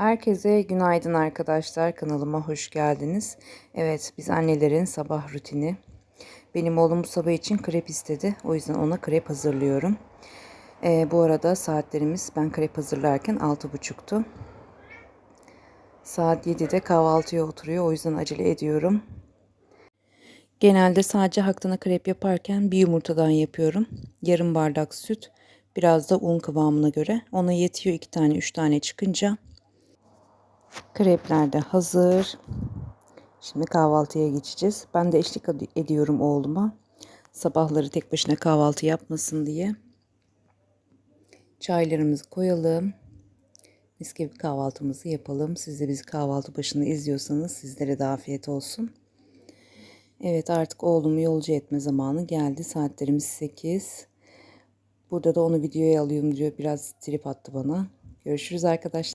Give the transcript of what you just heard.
Herkese günaydın arkadaşlar. Kanalıma hoş geldiniz. Evet biz annelerin sabah rutini. Benim oğlum sabah için krep istedi. O yüzden ona krep hazırlıyorum. Ee, bu arada saatlerimiz ben krep hazırlarken 6.30'tu. Saat 7'de kahvaltıya oturuyor. O yüzden acele ediyorum. Genelde sadece haktına krep yaparken bir yumurtadan yapıyorum. Yarım bardak süt, biraz da un kıvamına göre. Ona yetiyor iki tane, üç tane çıkınca. Krepler de hazır. Şimdi kahvaltıya geçeceğiz. Ben de eşlik ediyorum oğluma. Sabahları tek başına kahvaltı yapmasın diye. Çaylarımızı koyalım. Mis gibi kahvaltımızı yapalım. Siz de bizi kahvaltı başında izliyorsanız sizlere de afiyet olsun. Evet artık oğlumu yolcu etme zamanı geldi. Saatlerimiz 8. Burada da onu videoya alıyorum diyor. Biraz trip attı bana. Görüşürüz arkadaşlar.